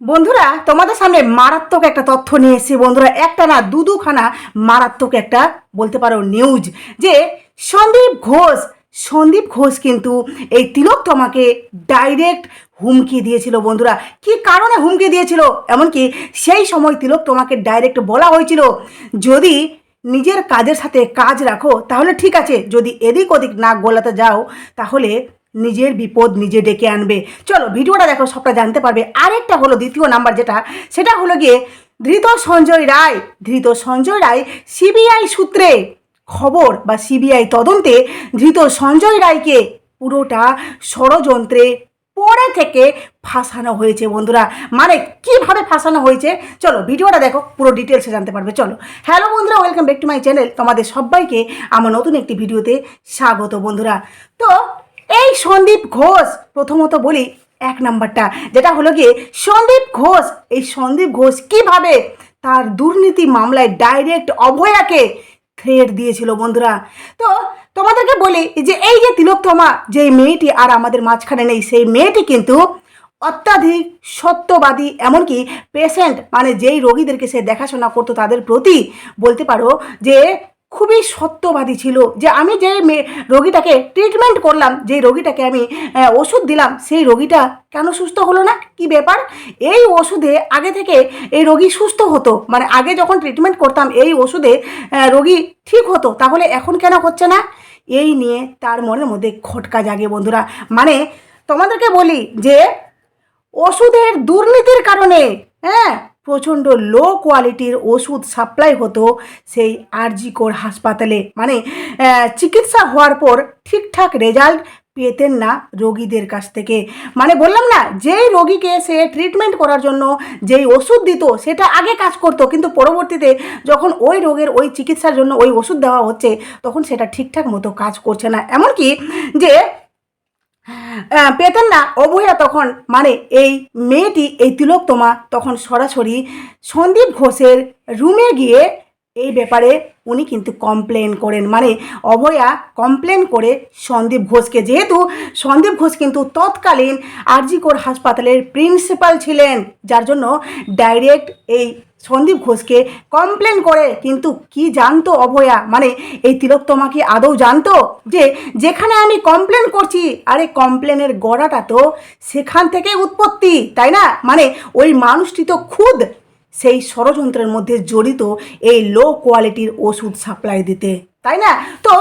বন্ধুরা, তোমাদের সামনে মারাত্মক একটা তথ্য নিয়ে এসেছি। বন্ধুরা, একটা না দু দুখানা মারাত্মক একটা বলতে পারো নিউজ যে সন্দীপ ঘোষ সন্দীপ ঘোষ কিন্তু এই তিলক তোমাকে ডাইরেক্ট হুমকি দিয়েছিল বন্ধুরা। কি কারণে হুমকি দিয়েছিল? এমনকি সেই সময় তিলক তোমাকে ডাইরেক্ট বলা হয়েছিল, যদি নিজের কাজের সাথে কাজ রাখো, তাহলে ঠিক আছে। যদি এদিক ওদিক না গোলাতে যাও, তাহলে নিজের বিপদ নিজে ডেকে আনবে। চলো, ভিডিওটা দেখো, সবটা জানতে পারবে। আরেকটা হলো দ্বিতীয় নাম্বার যেটা, সেটা হলো গিয়ে ধৃত সঞ্জয় রায়, ধৃত সঞ্জয় রায় সিবিআই সূত্রে খবর বা সিবিআই তদন্তে ধৃত সঞ্জয় রায়কে পুরোটা ষড়যন্ত্রে পরে থেকে ফাঁসানো হয়েছে বন্ধুরা। মানে কীভাবে ফাঁসানো হয়েছে? চলো, ভিডিওটা দেখো, পুরো ডিটেলসে জানতে পারবে। চলো, হ্যালো বন্ধুরা, welcome back to my channel. তোমাদের সবাইকে আমার নতুন একটি ভিডিওতে স্বাগত বন্ধুরা। তো এই সন্দীপ ঘোষ, প্রথমত বলি এক নাম্বারটা, যেটা হলো গিয়ে সন্দীপ ঘোষ, এই সন্দীপ ঘোষ কীভাবে তার দুর্নীতি মামলায় ডাইরেক্ট অভয়াকে থ্রেট দিয়েছিল বন্ধুরা? তো তোমাদেরকে বলি যে এই যে তিলোত্তমা, যে মেয়েটি আর আমাদের মাঝখানে নেই, সেই মেয়েটি কিন্তু অত্যাধিক সত্যবাদী, এমনকি পেশেন্ট মানে যেই রোগীদেরকে সে দেখাশোনা করতো তাদের প্রতি, বলতে পারো যে খুবই সত্যবাদী ছিল যে আমি যে রোগীটাকে ট্রিটমেন্ট করলাম, যে রোগীটাকে আমি ওষুধ দিলাম, সেই রোগীটা কেন সুস্থ হলো না? কি ব্যাপার? এই ওষুধে আগে থেকে এই রোগী সুস্থ হতো। মানে আগে যখন ট্রিটমেন্ট করতাম, এই ওষুধে রোগী ঠিক হতো। তাহলে এখন কেন হচ্ছে না? এই নিয়ে তার মনের মধ্যে খটকা জাগে বন্ধুরা। মানে তোমাদেরকে বলি যে, ওষুধের দুর্নীতির কারণে হ্যাঁ প্রচণ্ড লো কোয়ালিটির ওষুধ সাপ্লাই হতো সেই আরজিকর হাসপাতালে। মানে চিকিৎসা হওয়ার পর ঠিকঠাক রেজাল্ট পেতেন না রোগীদের কাছ থেকে। মানে বললাম না, যেই রোগীকে সে ট্রিটমেন্ট করার জন্য যেই ওষুধ দিত, সেটা আগে কাজ করতো, কিন্তু পরবর্তীতে যখন ওই রোগের ওই চিকিৎসার জন্য ওই ওষুধ দেওয়া হচ্ছে, তখন সেটা ঠিকঠাক মতো কাজ করছে না। এমনকি যে পেতেন না। অভয়া তখন মানে এই মেয়েটি, এই তিলোত্তমা তখন সরাসরি সন্দীপ ঘোষের রুমে গিয়ে এই ব্যাপারে উনি কিন্তু কমপ্লেন করেন। মানে অভয়া কমপ্লেন করে সন্দীপ ঘোষকে। যেহেতু সন্দীপ ঘোষ কিন্তু তৎকালীন আরজিকর হাসপাতালের প্রিন্সিপাল ছিলেন, যার জন্য ডাইরেক্ট এই সন্দীপ ঘোষকে কমপ্লেন করে, কিন্তু কি জানতো অভয়া? মানে এই তিলোত্তমা কি আদৌ জানতো? যে যেখানে আমি কমপ্লেন করছি, আরে কমপ্লেনের গড়াটা তো সেখান থেকে উৎপত্তি, তাই না? মানে ওই মানুষটি তো খুদ। সেই ষড়যন্ত্রের মধ্যে জড়িত এই লো কোয়ালিটির ওষুধ সাপ্লাই দিতে, তাই না? তো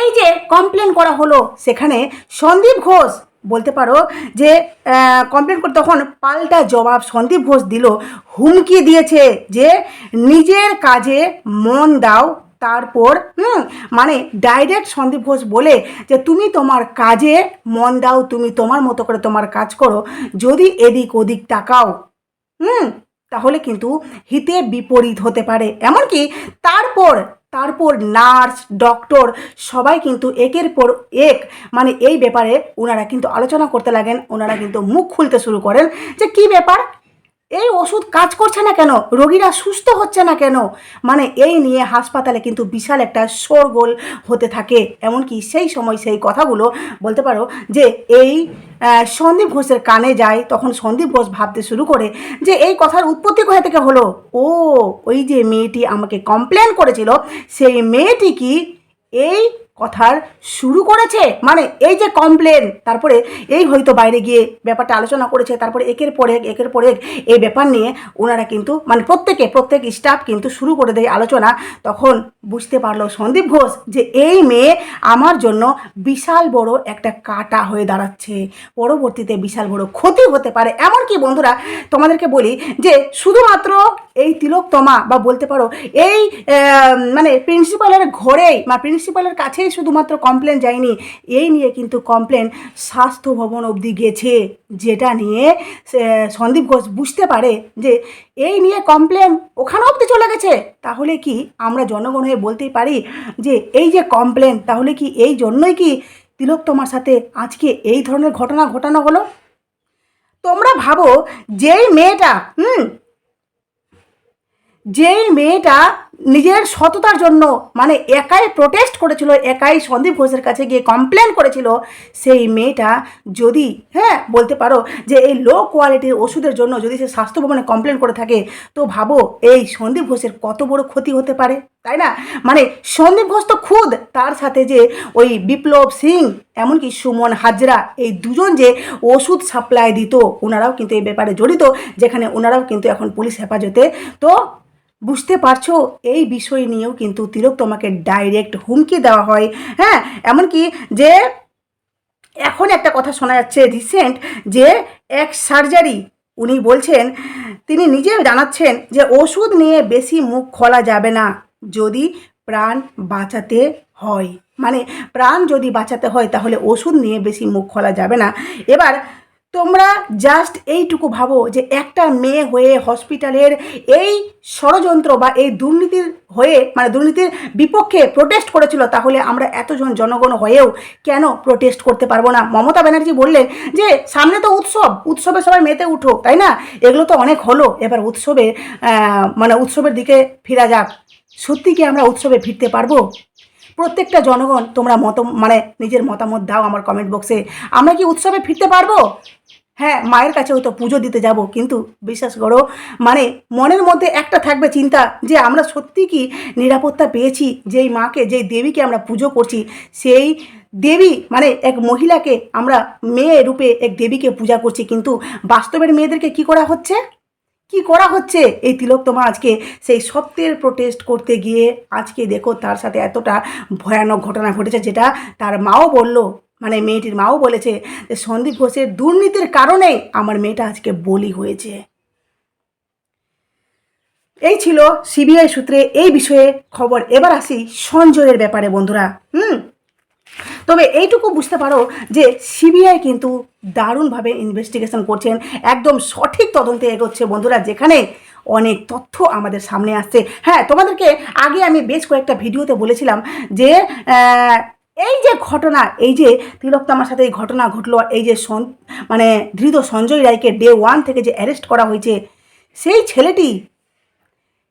এই যে কমপ্লেন করা হলো, সেখানে সন্দীপ ঘোষ বলতে পারো যে কমপ্লেন করে তখন পাল্টা জবাব সন্দীপ ঘোষ দিল। হুমকি দিয়েছে যে, নিজের কাজে মন দাও, তারপর, হুম মানে ডাইরেক্ট সন্দীপ ঘোষ বলে যে, তুমি তোমার কাজে মন দাও, তুমি তোমার মতো করে তোমার কাজ করো। যদি এদিক ওদিক তাকাও, হুম, তাহলে কিন্তু হিতে বিপরীত হতে পারে। এমনকি তারপর তারপর নার্স, ডক্টর সবাই কিন্তু একের পর এক মানে এই ব্যাপারে ওনারা কিন্তু আলোচনা করতে লাগেন ওনারা কিন্তু মুখ খুলতে শুরু করেন যে কি ব্যাপার? এই ওষুধ কাজ করছে না কেন? রোগীরা সুস্থ হচ্ছে না কেন? মানে এই নিয়ে হাসপাতালে কিন্তু বিশাল একটা শোরগোল হতে থাকে। এমনকি সেই সময় সেই কথাগুলো বলতে পারো যে এই সন্দীপ ঘোষের কানে যায়, তখন সন্দীপ ঘোষ ভাবতে শুরু করে যে এই কথার উৎপত্তি কোথা থেকে হলো? ও, ওই যে মেয়েটি আমাকে কমপ্লেন করেছিল, সেই মেয়েটি কি এই কথার শুরু করেছে? মানে এই যে কমপ্লেন তারপরে এই হয়তো বাইরে গিয়ে ব্যাপারটা আলোচনা করেছে, তারপরে একের পর এক, একের পর এক এই ব্যাপার নিয়ে ওনারা কিন্তু মানে প্রত্যেকে, প্রত্যেক স্টাফ কিন্তু শুরু করে দেয় আলোচনা। তখন বুঝতে পারল সন্দীপ ঘোষ যে এই মেয়ে আমার জন্য বিশাল বড় একটা কাটা হয়ে দাঁড়াচ্ছে। পরবর্তীতে বিশাল বড় ক্ষতি হতে পারে। এমনকি বন্ধুরা, তোমাদেরকে বলি যে শুধুমাত্র এই তিলোত্তমা বা বলতে পারো, এই মানে প্রিন্সিপালের ঘরেই, বা প্রিন্সিপালের কাছেই শুধুমাত্র কমপ্লেন যায়নি, এই নিয়ে কিন্তু কমপ্লেন স্বাস্থ্য ভবন অবধি গেছে, যেটা নিয়ে সন্দীপ ঘোষ বুঝতে পারে যে এই নিয়ে কমপ্লেন ওখানে অবধি চলে গেছে। তাহলে কি আমরা জনগণ হয়ে বলতেই পারি যে এই যে কমপ্লেন তাহলে কি এই জন্যই কি তিলোত্তমার সাথে আজকে এই ধরনের ঘটনা ঘটানো হলো? তোমরা ভাবো, যেই মেয়েটা, হুম যেই মেয়েটা নিজের সততার জন্য মানে একাই প্রোটেস্ট করেছিল, একাই সন্দীপ ঘোষের কাছে গিয়ে কমপ্লেন করেছিল, সেই মেয়েটা যদি হ্যাঁ বলতে পারো যে এই লো কোয়ালিটির ওষুধের জন্য যদি সে স্বাস্থ্য ভবনে কমপ্লেন করে থাকে, তো ভাবো এই সন্দীপ ঘোষের কত বড় ক্ষতি হতে পারে, তাই না? মানে সন্দীপ ঘোষ তো খুদ, তার সাথে যে ওই বিপ্লব সিং, এমনকি সুমন হাজরা, এই দুজন যে ওষুধ সাপ্লাই দিত, ওনারাও কিন্তু এই ব্যাপারে জড়িত, যেখানে ওনারাও কিন্তু এখন পুলিশ হেফাজতে। তো বুঝতে পারছ? এই বিষয় নিয়েও কিন্তু তিলক তোমাকে ডাইরেক্ট হুমকি দেওয়া হয়। হ্যাঁ এমনকি যে এখন একটা কথা শোনা যাচ্ছে রিসেন্ট যে এক সার্জারি উনি বলছেন, তিনি নিজে জানাচ্ছেন যে ওষুধ নিয়ে বেশি মুখ খোলা যাবে না যদি প্রাণ বাঁচাতে হয়। মানে প্রাণ যদি বাঁচাতে হয় তাহলে ওষুধ নিয়ে বেশি মুখ খোলা যাবে না। এবার তোমরা জাস্ট এইটুকু ভাবো যে একটা মেয়ে হয়ে হসপিটালের এই ষড়যন্ত্র বা এই দুর্নীতির হয়ে মানে দুর্নীতির বিপক্ষে প্রোটেস্ট করেছিল, তাহলে আমরা এতজন জনগণ হয়েও কেন প্রোটেস্ট করতে পারব না? মমতা ব্যানার্জি বললেন যে, সামনে তো উৎসব, উৎসবে সবাই মেতে উঠো, তাই না? এগুলো তো অনেক হলো, এবার উৎসবে মানে উৎসবের দিকে ফিরা যাক। সত্যি কি আমরা উৎসবে ফিরতে পারব? প্রত্যেকটা জনগণ, তোমরা মত মানে নিজের মতামত দাও আমার কমেন্ট বক্সে আমরা কি উৎসবে ফিরতে পারব? হ্যাঁ মায়ের কাছে হয়তো পুজো দিতে যাব, কিন্তু বিশ্বাস করো মানে মনের মধ্যে একটা থাকবে চিন্তা যে আমরা সত্যি কি নিরাপত্তা পেয়েছি, যেই মাকে, যেই দেবীকে আমরা পুজো করছি, সেই দেবী মানে এক মহিলাকে আমরা মেয়ে রূপে এক দেবীকে পূজা করছি, কিন্তু বাস্তবের মেয়েদেরকে কি করা হচ্ছে? কি করা হচ্ছে? এই তিলোত্তমা আজকে সেই সত্যের প্রোটেস্ট করতে গিয়ে, আজকে দেখো তার সাথে এতটা ভয়ানক ঘটনা ঘটেছে, যেটা তার মাও বলল মানে মেয়েটির মাও বলেছে যে সন্দীপ ঘোষের দুর্নীতির কারণে আমার মেয়েটা আজকে বলি হয়েছে। এই ছিল সিবিআই সূত্রে এই বিষয়ে খবর। এবার আসি সঞ্জয়ের ব্যাপারে বন্ধুরা। হুম? তবে এইটুকু বুঝতে পারো যে সিবিআই কিন্তু দারুণভাবে ইনভেস্টিগেশন করছেন। একদম সঠিক তদন্তে এগোচ্ছে বন্ধুরা, যেখানে অনেক তথ্য আমাদের সামনে আসছে। হ্যাঁ তোমাদেরকে আগে আমি বেশ কয়েকটা ভিডিওতে বলেছিলাম যে এই যে ঘটনা, এই যে তিলকতামার সাথে এই ঘটনা ঘটলো, এই যে সন- মানে ধৃত সঞ্জয় রায়কে ডে ওয়ান থেকে যে অ্যারেস্ট করা হয়েছে, সেই ছেলেটি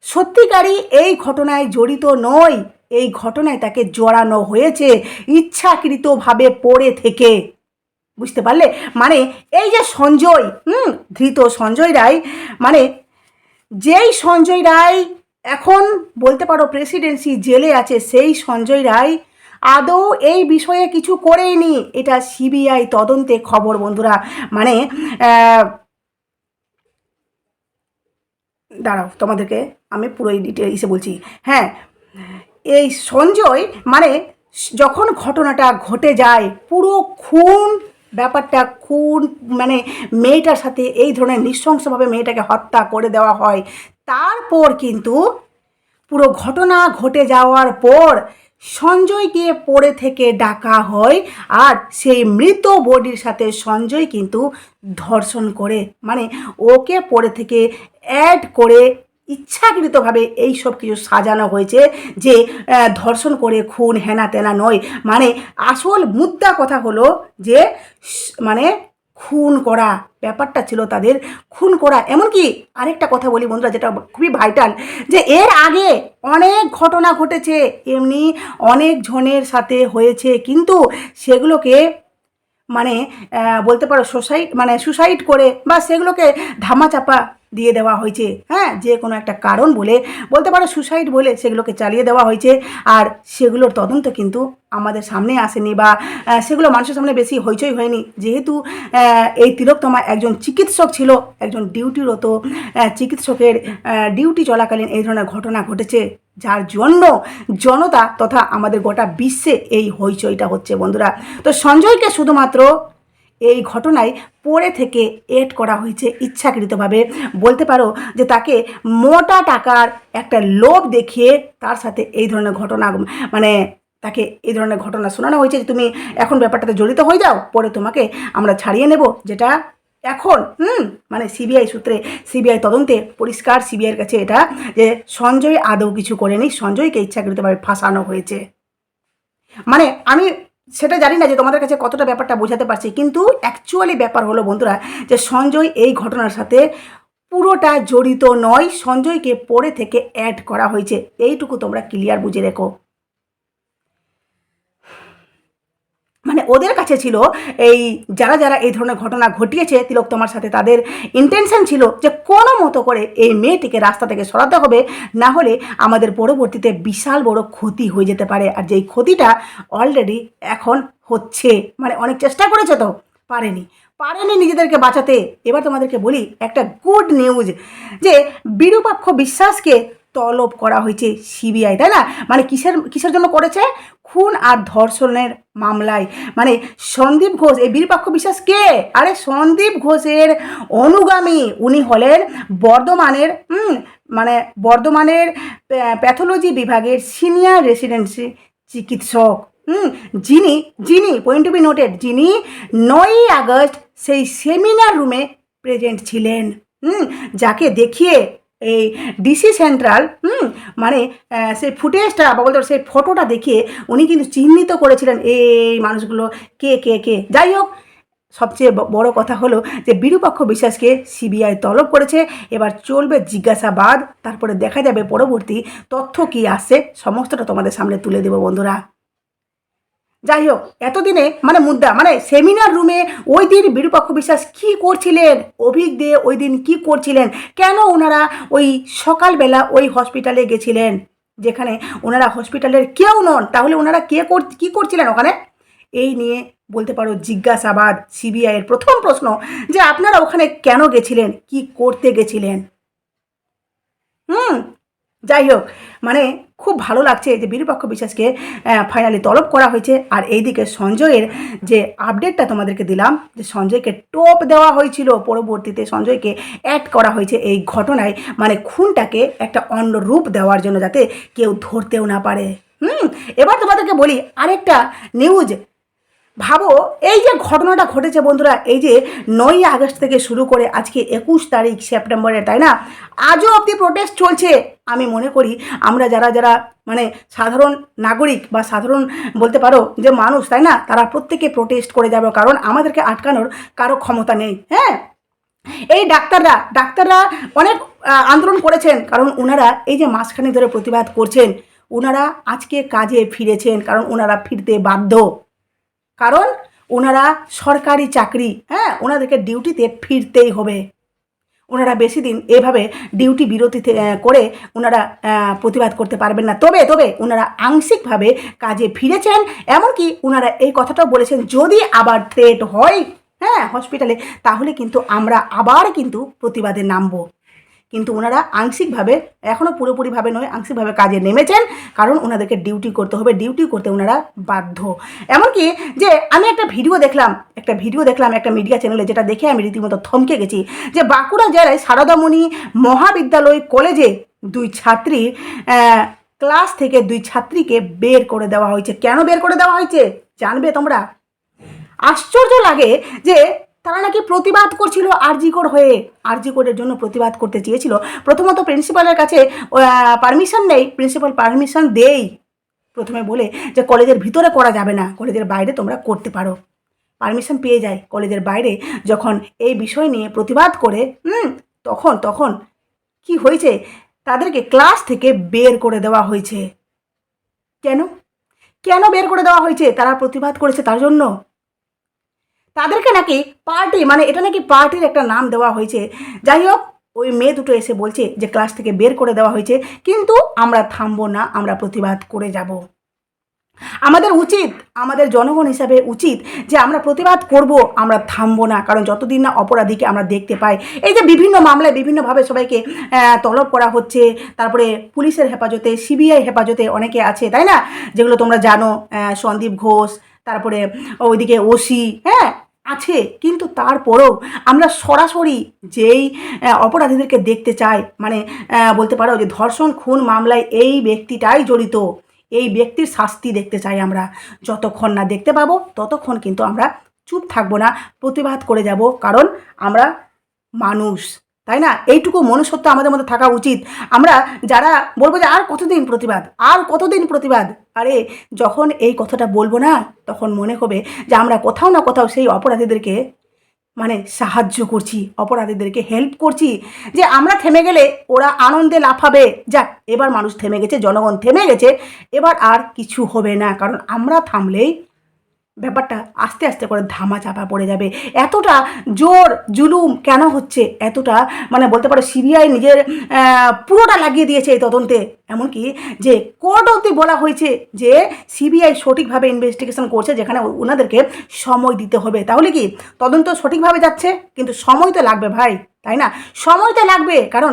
সত্যিকারই এই ঘটনায় জড়িত নয়। এই ঘটনায় তাকে জড়ানো হয়েছে, ইচ্ছাকৃতভাবে পড়ে থেকে। বুঝতে পারলে? মানে এই যে সঞ্জয়, হুম, ধৃত সঞ্জয় রায় মানে যেই সঞ্জয় রায় এখন বলতে পারো প্রেসিডেন্সি জেলে আছে, সেই সঞ্জয় রায় আদৌ এই বিষয়ে কিছু করেইনি। এটা সিবিআই তদন্তে খবর, বন্ধুরা। মানে দাঁড়াও, তোমাদেরকে আমি পুরো ডিটেল ইসে বলছি। হ্যাঁ এই সঞ্জয় মানে যখন ঘটনাটা ঘটে যায়, পুরো খুন ব্যাপারটা, খুন মানে মেয়েটার সাথে এই ধরনের নৃশংসভাবে মেয়েটাকে হত্যা করে দেওয়া হয়। তারপর কিন্তু পুরো ঘটনা ঘটে যাওয়ার পর সঞ্জয়কে পড়ে থেকে ডাকা হয় আর সেই মৃত বডির সাথে সঞ্জয় কিন্তু ধর্ষণ করে। মানে ওকে পড়ে থেকে অ্যাড করে ইচ্ছাকৃতভাবে এই সব কিছু সাজানো হয়েছে যে ধর্ষণ করে খুন হেনা তেনা নয়। মানে আসল মুদ্রা কথা হলো যে মানে খুন করা, ব্যাপারটা ছিল তাদের খুন করা। এমনকি আরেকটা কথা বলি বন্ধুরা, যেটা খুবই ভাইটাল যে এর আগে অনেক ঘটনা ঘটেছে, এমনি অনেক জনের সাথে হয়েছে, কিন্তু সেগুলোকে মানে বলতে পারো সোসাইড মানে সুসাইড করে বা সেগুলোকে ধামাচাপা দিয়ে দেওয়া হয়েছে। হ্যাঁ যে কোনো একটা কারণ বলে, বলতে পারো সুসাইড বলে সেগুলোকে চালিয়ে দেওয়া হয়েছে। আর সেগুলোর তদন্ত কিন্তু আমাদের সামনে আসেনি বা সেগুলো মানুষের সামনে বেশি হইচই হয়নি। যেহেতু এই তিলোত্তমা একজন চিকিৎসক ছিল, একজন ডিউটিরত চিকিৎসকের ডিউটি চলাকালীন এই ধরনের ঘটনা ঘটেছে। যার জন্য জনতা তথা আমাদের গোটা বিশ্বে এই হইচইটা হচ্ছে বন্ধুরা। তো সঞ্জয়কে শুধুমাত্র এই ঘটনায় পড়ে থেকে এড করা হয়েছে ইচ্ছাকৃতভাবে। বলতে পারো যে তাকে মোটা টাকার একটা লোভ দেখিয়ে তার সাথে এই ধরনের ঘটনা মানে তাকে এই ধরনের ঘটনা শোনানো হয়েছে যে তুমি এখন ব্যাপারটাতে জড়িত হয়ে যাও, পরে তোমাকে আমরা ছাড়িয়ে নেব, যেটা এখন, হুম মানে সিবিআই সূত্রে সিবিআই তদন্তে পরিষ্কার সিবিআইয়ের কাছে এটা যে সঞ্জয় আদৌ কিছু করেনি, সঞ্জয়কে ইচ্ছাকৃতভাবে ফাঁসানো হয়েছে। মানে আমি সেটা জানি না যে তোমাদের কাছে কতটা ব্যাপারটা বোঝাতে পারছি, কিন্তু অ্যাকচুয়ালি ব্যাপার হলো বন্ধুরা যে সঞ্জয় এই ঘটনার সাথে পুরোটা জড়িত নয়, সঞ্জয়কে পরে থেকে অ্যাড করা হয়েছে। এইটুকু তোমরা ক্লিয়ার বুঝে রেখো মানে ওদের কাছে ছিল এই যারা যারা এই ধরনের ঘটনা ঘটিয়েছে তিলক তোমার সাথে তাদের ইন্টেনশন ছিল যে কোনো মতো করে এই মেয়েটিকে রাস্তা থেকে সরাতে হবে, না হলে আমাদের পরবর্তীতে বিশাল বড় ক্ষতি হয়ে যেতে পারে। আর যেই ক্ষতিটা অলরেডি এখন হচ্ছে। মানে অনেক চেষ্টা করেছে তো, পারেনি। পারেনি নিজেদেরকে বাঁচাতে। এবার তোমাদেরকে বলি একটা গুড নিউজ যে বিরূপাক্ষ বিশ্বাসকে তলব করা হয়েছে সিবিআই তাই না? মানে কিসের কিসের জন্য করেছে? খুন আর ধর্ষণের মামলায়। মানে সন্দীপ ঘোষ, এই বীরপাক্ষ বিশ্বাস কে? আরে সন্দীপ ঘোষের অনুগামী। উনি হলেন বর্ধমানের মানে বর্ধমানের প্যাথোলজি বিভাগের সিনিয়র রেসিডেন্সি চিকিৎসক। হুম, যিনি যিনি পয়েন্ট টু বি নোটেড যিনি নয়ই আগস্ট সেই সেমিনার রুমে প্রেজেন্ট ছিলেন। হুম, যাকে দেখিয়ে এই ডিসি সেন্ট্রাল হুম মানে সেই ফুটেজটা বা বলতে সেই ফটোটা দেখিয়ে উনি কিন্তু চিহ্নিত করেছিলেন এই মানুষগুলো, কে কে কে। যাই হোক, সবচেয়ে বড় কথা হলো যে বিরূপাক্ষ বিশ্বাসকে সিবিআই তলব করেছে। এবার চলবে জিজ্ঞাসাবাদ, তারপরে দেখা যাবে পরবর্তী তথ্য কি আসছে, সমস্তটা তোমাদের সামনে তুলে দেবো বন্ধুরা। যাই হোক এতদিনে মানে মুদ্রা মানে সেমিনার রুমে ওই দিন বিরূপাক্ষ বিশ্বাস কি করছিলেন? অভিক দে ওই দিন কি করছিলেন? কেন ওনারা ওই সকালবেলা ওই হসপিটালে গেছিলেন? যেখানে ওনারা হসপিটালের কেউ নন, তাহলে ওনারা কে কর, কী করছিলেন ওখানে? এই নিয়ে বলতে পারো জিজ্ঞাসাবাদ সিবিআইয়ের প্রথম প্রশ্ন, যে আপনারা ওখানে কেন গেছিলেন? কি করতে গেছিলেন? হুম যাই হোক মানে খুব ভালো লাগছে যে বিরূপাক্ষ বিশ্বাসকে ফাইনালি তলব করা হয়েছে। আর এইদিকে সঞ্জয়ের যে আপডেটটা তোমাদেরকে দিলাম, যে সঞ্জয়কে টোপ দেওয়া হয়েছিল পরবর্তীতে, সঞ্জয়কে অ্যাড করা হয়েছে এই ঘটনায় মানে খুনটাকে একটা অন্য রূপ দেওয়ার জন্য যাতে কেউ ধরতেও না পারে। হুম, এবার তোমাদেরকে বলি আরেকটা নিউজ ভাবো, এই যে ঘটনাটা ঘটেছে বন্ধুরা, এই যে নয়ই আগস্ট থেকে শুরু করে আজকে একুশ তারিখ সেপ্টেম্বরে, তাই না? আজও অবধি প্রোটেস্ট চলছে। আমি মনে করি আমরা যারা যারা মানে সাধারণ নাগরিক বা সাধারণ বলতে পারো যে মানুষ, তাই না? তারা প্রত্যেকে প্রোটেস্ট করে যাবে, কারণ আমাদেরকে আটকানোর কারও ক্ষমতা নেই হ্যাঁ? এই ডাক্তাররা ডাক্তাররা অনেক আন্দোলন করেছেন, কারণ ওনারা এই যে মাসখানে ধরে প্রতিবাদ করছেন ওনারা আজকে কাজে ফিরেছেন, কারণ ওনারা ফিরতে বাধ্য। কারণ ওনারা সরকারি চাকরি হ্যাঁ? ওনাদেরকে ডিউটিতে ফিরতেই হবে। ওনারা বেশি দিন এভাবে ডিউটি বিরতিতে করে ওনারা প্রতিবাদ করতে পারবেন না। তবে তবে ওনারা আংশিকভাবে কাজে ফিরেছেন, এমনকি ওনারা এই কথাটাও বলেছেন, যদি আবার থ্রেট হয় হ্যাঁ হসপিটালে তাহলে কিন্তু আমরা আবার কিন্তু প্রতিবাদে নামবো। কিন্তু ওনারা আংশিকভাবে এখনও পুরোপুরিভাবে নয়, আংশিকভাবে কাজে নেমেছেন, কারণ ওনাদেরকে ডিউটি করতে হবে, ডিউটি করতে ওনারা বাধ্য। এমনকি যে আমি একটা ভিডিও দেখলাম, একটা ভিডিও দেখলাম একটা মিডিয়া চ্যানেলে যেটা দেখে আমি রীতিমতো থমকে গেছি, যে বাঁকুড়া জেলায় সারদামণি মহাবিদ্যালয় কলেজে দুই ছাত্রী ক্লাস থেকে দুই ছাত্রীকে বের করে দেওয়া হয়েছে। কেন বের করে দেওয়া হয়েছে? জানবে তোমরা? আশ্চর্য লাগে যে তারা নাকি প্রতিবাদ করছিল আরজিকর হয়ে। আরজিকরের জন্য প্রতিবাদ করতে চেয়েছিল। প্রথমত প্রিন্সিপালের কাছে পারমিশন নেই। প্রিন্সিপাল পারমিশন দেই। প্রথমে বলে যে, কলেজের ভিতরে করা যাবে না। কলেজের বাইরে তোমরা করতে পারো। পারমিশন পেয়ে যায়। কলেজের বাইরে যখন এই বিষয় নিয়ে প্রতিবাদ করে, হুম, তখন তখন কি হয়েছে? তাদেরকে ক্লাস থেকে বের করে দেওয়া হয়েছে। কেন? কেন বের করে দেওয়া হয়েছে? তারা প্রতিবাদ করেছে তার জন্য? তাদেরকে নাকি পার্টি মানে এটা নাকি পার্টির একটা নাম দেওয়া হয়েছে। যাই হোক, ওই মেয়ে দুটো এসে বলছে যে ক্লাস থেকে বের করে দেওয়া হয়েছে, কিন্তু আমরা থামবো না, আমরা প্রতিবাদ করে যাব। আমাদের উচিত, আমাদের জনগণ হিসাবে উচিত যে আমরা প্রতিবাদ করব, আমরা থামবো না, কারণ যতদিন না অপরাধীকে আমরা দেখতে পাই। এই যে বিভিন্ন মামলায় বিভিন্নভাবে সবাইকে তলব করা হচ্ছে, তারপরে পুলিশের হেফাজতে সিবিআই হেফাজতে অনেকে আছে, তাই না? যেগুলো তোমরা জানো সন্দীপ ঘোষ, তারপরে ওইদিকে ওসি হ্যাঁ? আছে, কিন্তু তারপরেও আমরা সরাসরি যেই অপরাধীদেরকে দেখতে চাই মানে বলতে পারো যে ধর্ষণ, খুন মামলায় এই ব্যক্তিটাই জড়িত, এই ব্যক্তির শাস্তি দেখতে চাই আমরা। যতক্ষণ না দেখতে পাবো, ততক্ষণ কিন্তু আমরা চুপ থাকব না, প্রতিবাদ করে যাব, কারণ আমরা মানুষ। তাই না? এইটুকু মনুষ্যত্ব আমাদের মধ্যে থাকা উচিত। আমরা যারা বলব যে আর কতদিন প্রতিবাদ? আর কতদিন প্রতিবাদ? আরে, যখন এই কথাটা বলব না, তখন মনে হবে যে আমরা কোথাও না কোথাও সেই অপরাধীদেরকে মানে সাহায্য করছি, অপরাধীদেরকে হেল্প করছি যে আমরা থেমে গেলে ওরা আনন্দে লাফাবে। যাক, এবার মানুষ থেমে গেছে, জনগণ থেমে গেছে, এবার আর কিছু হবে না। কারণ আমরা থামলেই ব্যাপারটা আস্তে আস্তে করে ধামা চাপা পড়ে যাবে। এতটা জোর জুলুম কেন হচ্ছে? এতটা মানে বলতে পারো সিবিআই নিজের পুরোটা লাগিয়ে দিয়েছে এই তদন্তে। এমনকি যে কোর্ট অবধি বলা হয়েছে যে সিবিআই সঠিকভাবে ইনভেস্টিগেশন করছে, যেখানে ওনাদেরকে সময় দিতে হবে। তাহলে কি তদন্ত সঠিকভাবে যাচ্ছে? কিন্তু সময় তো লাগবে ভাই, তাই না? সময় তো লাগবে, কারণ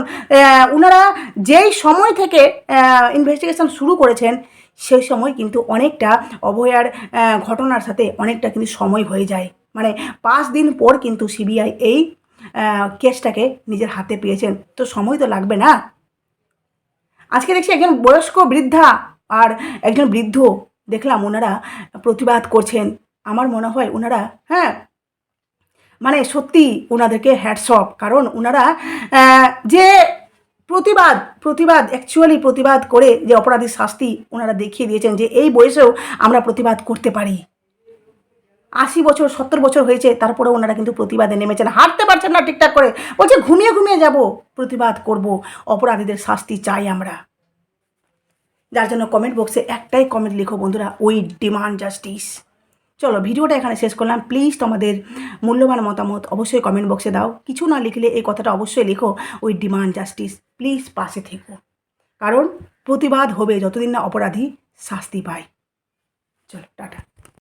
ওনারা যেই সময় থেকে ইনভেস্টিগেশন শুরু করেছেন সেই সময় কিন্তু অনেকটা অভয়ার ঘটনার সাথে অনেকটা কিন্তু সময় হয়ে যায়। মানে পাঁচ দিন পর কিন্তু সিবিআই এই কেসটাকে নিজের হাতে পেয়েছেন। তো সময় তো লাগবে না। আজকে দেখছি একজন বয়স্ক বৃদ্ধা আর একজন বৃদ্ধ, দেখলাম ওনারা প্রতিবাদ করছেন। আমার মনে হয় ওনারা হ্যাঁ মানে সত্যি ওনাদেরকে হ্যাটসঅপ কারণ ওনারা যে প্রতিবাদ প্রতিবাদ অ্যাকচুয়ালি প্রতিবাদ করে যে অপরাধীর শাস্তি ওনারা দেখিয়ে দিয়েছেন যে এই বয়সেও আমরা প্রতিবাদ করতে পারি। আশি বছর, সত্তর বছর হয়েছে তারপরে ওনারা কিন্তু প্রতিবাদে নেমেছেন। হাঁটতে পারছেন না ঠিকঠাক করে, বলছে ঘুমিয়ে ঘুমিয়ে যাব। প্রতিবাদ করব, অপরাধীদের শাস্তি চাই আমরা। যার জন্য কমেন্ট বক্সে একটাই কমেন্ট লিখো বন্ধুরা উই ডিমান্ড জাস্টিস চলো ভিডিওটা এখানে শেষ করলাম। প্লিজ তোমাদের মূল্যবান মতামত অবশ্যই কমেন্ট বক্সে দাও। কিছু না লিখলে এই কথাটা অবশ্যই লেখো। ওই ডিমান্ড জাস্টিস প্লিজ পাশে থেকো। কারণ প্রতিবাদ হবে যতদিন না অপরাধী শাস্তি পায়। চলো, টাটা।